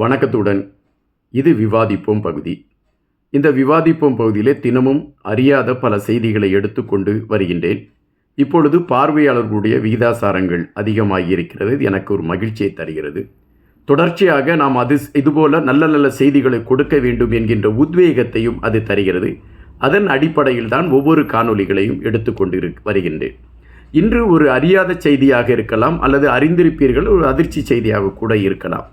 வணக்கத்துடன். இது விவாதிப்போம் பகுதி. இந்த விவாதிப்போம் பகுதியிலே தினமும் அறியாத பல செய்திகளை எடுத்துக்கொண்டு வருகின்றேன். இப்பொழுது பார்வையாளர்களுடைய விகிதாசாரங்கள் அதிகமாகி இருக்கிறது இது எனக்கு ஒரு மகிழ்ச்சியை தருகிறது. தொடர்ச்சியாக நாம் அது இதுபோல நல்ல நல்ல செய்திகளை கொடுக்க வேண்டும் என்கின்ற உத்வேகத்தையும் அது தருகிறது. அதன் அடிப்படையில் தான் ஒவ்வொரு காணொளிகளையும் எடுத்துக்கொண்டு இரு வருகின்றேன். இன்று ஒரு அறியாத செய்தியாக இருக்கலாம் அல்லது அறிந்திருப்பீர்கள். ஒரு அதிர்ச்சி செய்தியாக கூட இருக்கலாம்.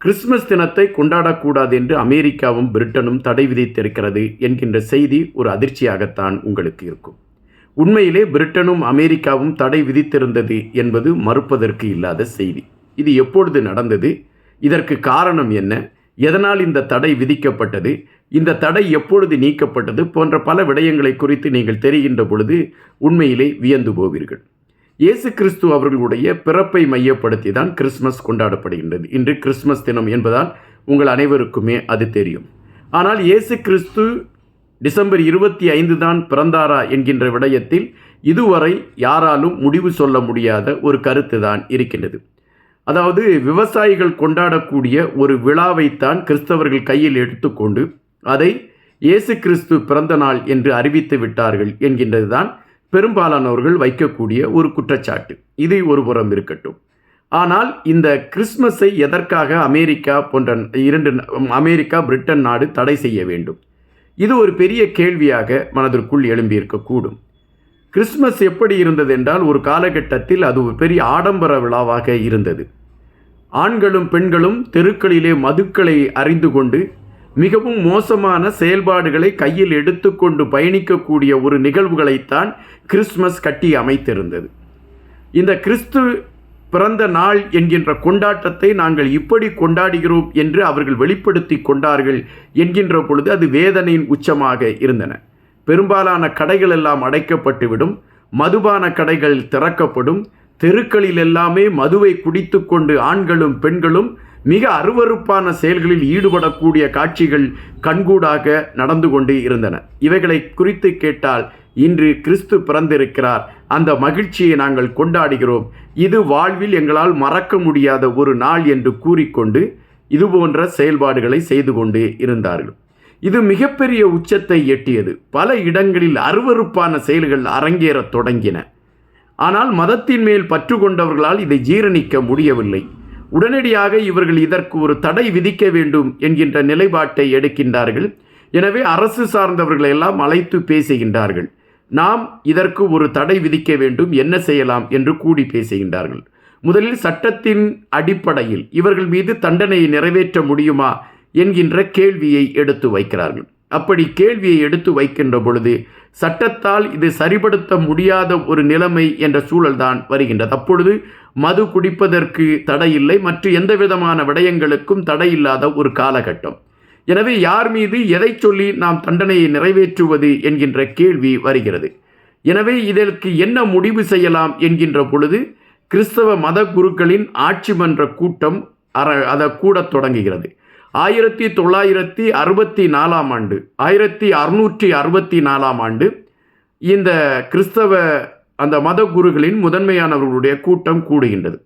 கிறிஸ்துமஸ் தினத்தை கொண்டாடக்கூடாது என்று அமெரிக்காவும் பிரிட்டனும் தடை விதித்திருக்கிறது என்கின்ற செய்தி ஒரு அதிர்ச்சியாகத்தான் உங்களுக்கு இருக்கும். உண்மையிலே பிரிட்டனும் அமெரிக்காவும் தடை விதித்திருந்தது என்பது மறுப்பதற்கு இல்லாத செய்தி. இது எப்பொழுது நடந்தது? இதற்கு காரணம் என்ன? எதனால் இந்த தடை விதிக்கப்பட்டது? இந்த தடை எப்பொழுது நீக்கப்பட்டது? போன்ற பல விடயங்களை குறித்து நீங்கள் தெரிகின்ற பொழுது உண்மையிலே வியந்து போவீர்கள். இயேசு கிறிஸ்து அவர்களுடைய பிறப்பை மையப்படுத்தி தான் கிறிஸ்மஸ் கொண்டாடப்படுகின்றது. இன்று கிறிஸ்மஸ் தினம் என்பதால் உங்கள் அனைவருக்குமே அது தெரியும். ஆனால் இயேசு கிறிஸ்து டிசம்பர் இருபத்தி ஐந்து தான் பிறந்தாரா என்கின்ற விடயத்தில் இதுவரை யாராலும் முடிவு சொல்ல முடியாத ஒரு கருத்து தான் இருக்கின்றது. அதாவது விவசாயிகள் கொண்டாடக்கூடிய ஒரு விழாவைத்தான் கிறிஸ்தவர்கள் கையில் எடுத்துக்கொண்டு அதை இயேசு கிறிஸ்து பிறந்த நாள் என்று அறிவித்து விட்டார்கள் என்கின்றது தான் பெரும்பாலானவர்கள் வைக்கக்கூடிய ஒரு குற்றச்சாட்டு. இது ஒரு புறம் இருக்கட்டும். ஆனால் இந்த கிறிஸ்மஸை எதற்காக அமெரிக்கா போன்ற இரண்டு அமெரிக்கா பிரிட்டன் நாடு தடை செய்ய வேண்டும்? இது ஒரு பெரிய கேள்வியாக மனதிற்குள் எழும்பியிருக்கக்கூடும் கிறிஸ்மஸ் எப்படி இருந்தது என்றால் ஒரு காலகட்டத்தில் அது ஒரு பெரிய ஆடம்பர விழாவாக இருந்தது. ஆண்களும் பெண்களும் தெருக்களிலே மதுக்களை அறிந்து கொண்டு மிகவும் மோசமான செயல்பாடுகளை கையில் எடுத்துக்கொண்டு பயணிக்கக்கூடிய ஒரு நிகழ்வுகளைத்தான் கிறிஸ்மஸ் கட்டி அமைத்திருந்தது. இந்த கிறிஸ்து பிறந்த நாள் என்கின்ற கொண்டாட்டத்தை நாங்கள் இப்படி கொண்டாடுகிறோம் என்று அவர்கள் வெளிப்படுத்தி கொண்டார்கள் என்கின்ற பொழுது அது வேதனையின் உச்சமாக இருந்தன. பெரும்பாலான கடைகள் எல்லாம் அடைக்கப்பட்டுவிடும் மதுபான கடைகள் திறக்கப்படும் தெருக்களில் எல்லாமே மதுவை குடித்து கொண்டு ஆண்களும் பெண்களும் மிக அருவறுப்பான செயல்களில் ஈடுபடக்கூடிய காட்சிகள் கண்கூடாக நடந்து கொண்டு இருந்தன. இவைகளை குறித்து கேட்டால் இன்று கிறிஸ்து பிறந்திருக்கிறார். அந்த மகிழ்ச்சியை நாங்கள் கொண்டாடுகிறோம். இது வாழ்வில் எங்களால் மறக்க முடியாத ஒரு நாள் என்று கூறிக்கொண்டு இதுபோன்ற செயல்பாடுகளை செய்து கொண்டு இருந்தார்கள். இது மிகப்பெரிய உச்சத்தை எட்டியது. பல இடங்களில் அருவறுப்பான செயல்கள் அரங்கேறத் தொடங்கின. ஆனால் மதத்தின் மேல் பற்று கொண்டவர்களால் இதை ஜீரணிக்க முடியவில்லை. உடனடியாக இவர்கள் இதற்கு ஒரு தடை விதிக்க வேண்டும் என்கின்ற நிலைப்பாட்டை எடுக்கின்றார்கள். எனவே அரசு சார்ந்தவர்களை எல்லாம் அழைத்து பேசுகின்றார்கள். நாம் இதற்கு ஒரு தடை விதிக்க வேண்டும் என்ன செய்யலாம் என்று கூடி பேசுகின்றார்கள். முதலில் சட்டத்தின் அடிப்படையில் இவர்கள் மீது தண்டனையை நிறைவேற்ற முடியுமா என்கின்ற கேள்வியை எடுத்து வைக்கிறார்கள். அப்படி கேள்வியை எடுத்து வைக்கின்ற பொழுது சட்டத்தால் இது சரிபடுத்த முடியாத ஒரு நிலைமை என்ற சூழல்தான் வருகின்றது. அப்பொழுது மது குடிப்பதற்கு தடை இல்லை மற்ற எந்த விதமான விடயங்களுக்கும் தடையில்லாத ஒரு காலகட்டம். எனவே யார் மீது எதை சொல்லி நாம் தண்டனையை நிறைவேற்றுவது என்கின்ற கேள்வி வருகிறது. எனவே இதற்கு என்ன முடிவு செய்யலாம் என்கின்ற பொழுது கிறிஸ்தவ மத குருக்களின் ஆட்சி மன்ற கூட்டம் அற அதை கூடத் தொடங்குகிறது. ஆயிரத்தி தொள்ளாயிரத்தி அறுபத்தி நாலாம் ஆண்டு ஆயிரத்தி அறுநூற்றி அறுபத்தி நாலாம் ஆண்டு இந்த கிறிஸ்தவ அந்த மத குருகளின் முதன்மையானவர்களுடைய கூட்டம் கூடுகின்றது.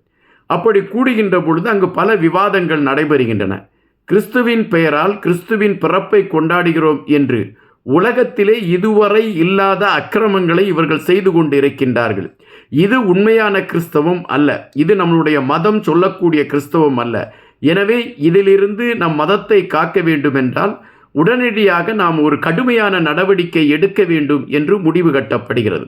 அப்படி கூடுகின்ற பொழுது அங்கு பல விவாதங்கள் நடைபெறுகின்றன. கிறிஸ்துவின் பெயரால் கிறிஸ்துவின் பிறப்பை கொண்டாடுகிறோம் என்று உலகத்திலே இதுவரை இல்லாத அக்கிரமங்களை இவர்கள் செய்து கொண்டு இருக்கின்றார்கள் இது உண்மையான கிறிஸ்தவம் அல்ல. இது நம்மளுடைய மதம் சொல்லக்கூடிய கிறிஸ்தவம் அல்ல. எனவே இதிலிருந்து நம் மதத்தை காக்க வேண்டுமென்றால் உடனடியாக நாம் ஒரு கடுமையான நடவடிக்கை எடுக்க வேண்டும் என்று முடிவு கட்டப்படுகிறது.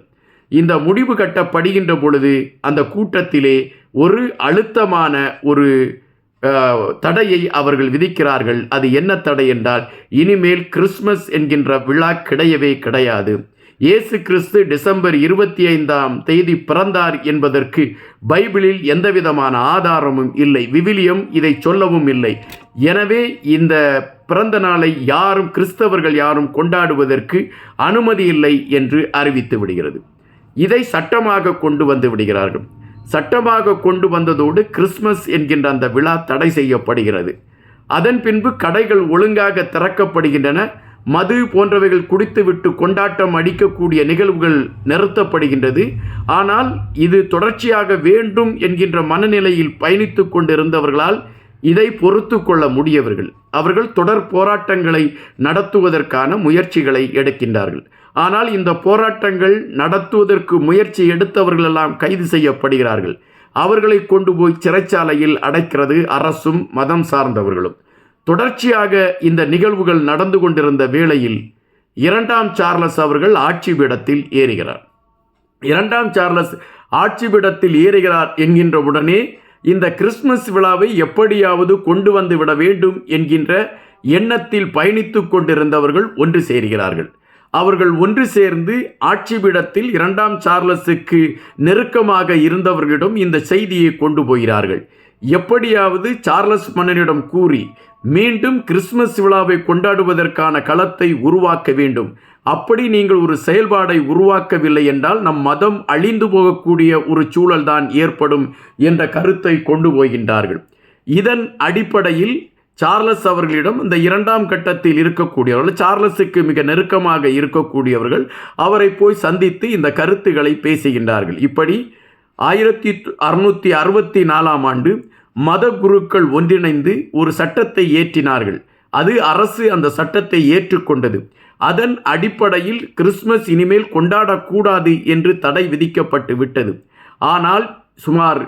இந்த முடிவு கட்டப்படுகின்ற பொழுது அந்த கூட்டத்திலே ஒரு அழுத்தமான ஒரு தடையை அவர்கள் விதிக்கிறார்கள். அது என்ன தடை என்றால் இனிமேல் கிறிஸ்மஸ் என்கின்ற விழா கிடையவே கிடையாது. இயேசு கிறிஸ்து டிசம்பர் இருபத்தி ஐந்தாம் தேதி பிறந்தார் என்பதற்கு பைபிளில் எந்தவிதமான ஆதாரமும் இல்லை விவிலியம் இதை சொல்லவும் இல்லை. எனவே இந்த பிறந்த நாளை யாரும் கிறிஸ்தவர்கள் யாரும் கொண்டாடுவதற்கு அனுமதி இல்லை என்று அறிவித்து விடுகிறது. இதை சட்டமாக கொண்டு வந்து விடுகிறார்கள். சட்டமாக கொண்டு வந்ததோடு கிறிஸ்மஸ் என்கின்ற அந்த விழா தடை செய்யப்படுகிறது. அதன் பின்பு கடைகள் ஒழுங்காக திறக்கப்படுகின்றன. மது போன்றவைகள் குடித்துவிட்டு கொண்டாட்டம் அடிக்கக்கூடிய நிகழ்வுகள் நிறுத்தப்படுகின்றது. ஆனால் இது தொடர்ச்சியாக வேண்டும் என்கின்ற மனநிலையில் பயணித்து கொண்டிருந்தவர்களால் இதை பொறுத்து கொள்ள முடியவர்கள். அவர்கள் தொடர் போராட்டங்களை நடத்துவதற்கான முயற்சிகளை எடுக்கின்றார்கள். ஆனால் இந்த போராட்டங்கள் நடத்துவதற்கு முயற்சி எடுத்தவர்களெல்லாம் கைது செய்யப்படுகிறார்கள். அவர்களை கொண்டு போய் சிறைச்சாலையில் அடைக்கிறது அரசும் மதம் சார்ந்தவர்களும். தொடர்ச்சியாக இந்த நிகழ்வுகள் நடந்து கொண்டிருந்த வேளையில் இரண்டாம் சார்லஸ் அவர்கள் ஆட்சி பீடத்தில் ஏறுகிறார். இரண்டாம் சார்லஸ் ஆட்சி பீடத்தில் ஏறுகிறார் என்கின்ற உடனே இந்த கிறிஸ்துமஸ் விழாவை எப்படியாவது கொண்டு வந்து விட வேண்டும் என்கின்ற எண்ணத்தில் பயணித்து கொண்டிருந்தவர்கள் ஒன்று சேர்கிறார்கள். அவர்கள் ஒன்று சேர்ந்து ஆட்சி பீடத்தில் இரண்டாம் சார்லஸுக்கு நெருக்கமாக இருந்தவர்களிடம் இந்த செய்தியை கொண்டு போகிறார்கள். எப்படியாவது சார்லஸ் மன்னனிடம் கூறி மீண்டும் கிறிஸ்மஸ் விழாவை கொண்டாடுவதற்கான களத்தை உருவாக்க வேண்டும். அப்படி நீங்கள் ஒரு செயல்பாடை உருவாக்கவில்லை என்றால் நம் மதம் அழிந்து போகக்கூடிய ஒரு சூழல்தான் ஏற்படும் என்ற கருத்தை கொண்டு போகின்றார்கள். இதன் அடிப்படையில் சார்லஸ் அவர்களிடம் இந்த இரண்டாம் கட்டத்தில் இருக்கக்கூடியவர்கள் சார்லஸுக்கு மிக நெருக்கமாக இருக்கக்கூடியவர்கள் அவரை போய் சந்தித்து இந்த கருத்துக்களை பேசுகின்றார்கள். இப்படி ஆயிரத்தி அறுநூற்றி அறுபத்தி நாலாம் ஆண்டு மத குருக்கள் ஒன்றிணைந்து ஒரு சட்டத்தை ஏற்றினார்கள். அது அரசு அந்த சட்டத்தை ஏற்றுக்கொண்டது. அதன் அடிப்படையில் கிறிஸ்மஸ் இனிமேல் கொண்டாடக்கூடாது என்று தடை விதிக்கப்பட்டு விட்டது. ஆனால் சுமார்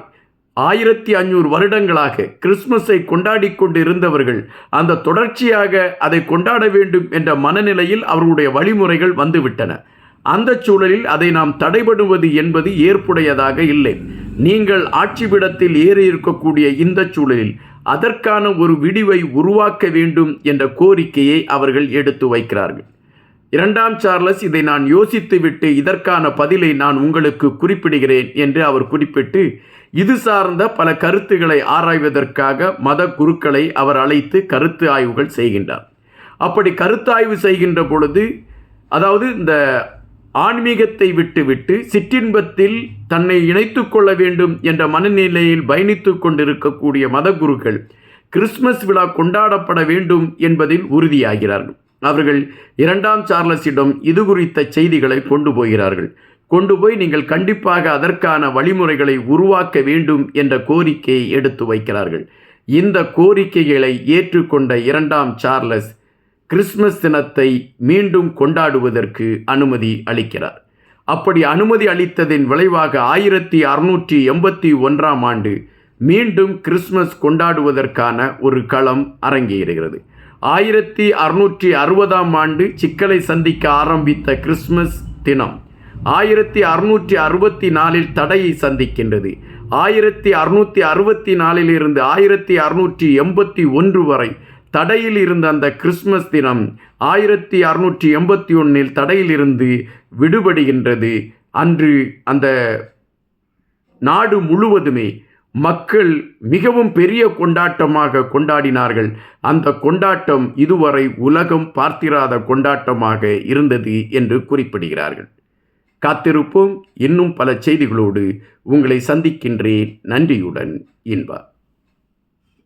ஆயிரத்தி ஐநூறு வருடங்களாக கிறிஸ்மஸை கொண்டாடி கொண்டு இருந்தவர்கள் அந்த தொடர்ச்சியாக அதை கொண்டாட வேண்டும் என்ற மனநிலையில் அவர்களுடைய வழிமுறைகள் வந்துவிட்டன. அந்த சூழலில் அதை நாம் தடைபடுவது என்பது ஏற்புடையதாக இல்லை. நீங்கள் ஆட்சி பீடத்தில் ஏறி இருக்கக்கூடிய இந்த சூழலில் அதற்கான ஒரு விடிவை உருவாக்க வேண்டும் என்ற கோரிக்கையை அவர்கள் எடுத்து வைக்கிறார்கள். இரண்டாம் சார்லஸ் இதை நான் யோசித்துவிட்டு இதற்கான பதிலை நான் உங்களுக்கு குறிப்பிடுகிறேன் என்று அவர் குறிப்பிட்டு இது சார்ந்த பல கருத்துக்களை ஆராய்வதற்காக மத குருக்களை அவர் அழைத்து கருத்து ஆய்வுகள் செய்கின்றார். அப்படி கருத்தாய்வு செய்கின்ற பொழுது அதாவது இந்த ஆன்மீகத்தை விட்டுவிட்டு சிற்றின்பத்தில் தன்னை இணைத்து கொள்ள வேண்டும் என்ற மனநிலையில் பயணித்து கொண்டிருக்கக்கூடிய மதகுருக்கள் கிறிஸ்மஸ் விழா கொண்டாடப்பட வேண்டும் என்பதில் உறுதியாகிறார்கள். அவர்கள் இரண்டாம் சார்லஸிடம் இது குறித்த செய்திகளை கொண்டு போகிறார்கள். கொண்டு போய் நீங்கள் கண்டிப்பாக அதற்கான வழிமுறைகளை உருவாக்க வேண்டும் என்ற கோரிக்கையை எடுத்து வைக்கிறார்கள். இந்த கோரிக்கைகளை ஏற்றுக்கொண்ட இரண்டாம் சார்லஸ் கிறிஸ்மஸ் தினத்தை மீண்டும் கொண்டாடுவதற்கு அனுமதி அளிக்கிறார். அப்படி அனுமதி அளித்ததின் விளைவாக ஆயிரத்தி அறுநூற்றி எண்பத்தி ஒன்றாம் ஆண்டு மீண்டும் கிறிஸ்மஸ் கொண்டாடுவதற்கான ஒரு களம் அரங்கேறுகிறது. ஆயிரத்தி அறுநூற்றி அறுபதாம் ஆண்டு சிக்கலை சந்திக்க ஆரம்பித்த கிறிஸ்மஸ் தினம் ஆயிரத்தி அறுநூற்றி அறுபத்தி நாலில் தடையை சந்திக்கின்றது. ஆயிரத்தி அறுநூற்றி அறுபத்தி நாலிலிருந்து ஆயிரத்தி அறுநூற்றி எண்பத்தி ஒன்று வரை தடையில் இருந்த அந்த கிறிஸ்மஸ் தினம் ஆயிரத்தி அறுநூற்றி எண்பத்தி ஒன்றில் தடையிலிருந்து விடுபடுகின்றது. அன்று அந்த நாடு முழுவதுமே மக்கள் மிகவும் பெரிய கொண்டாட்டமாக கொண்டாடினார்கள். அந்த கொண்டாட்டம் இதுவரை உலகம் பார்த்திராத கொண்டாட்டமாக இருந்தது என்று குறிப்பிடுகிறார்கள். காத்திருப்போம். இன்னும் பல செய்திகளோடு உங்களை சந்திக்கின்றேன். நன்றியுடன் இன்பா.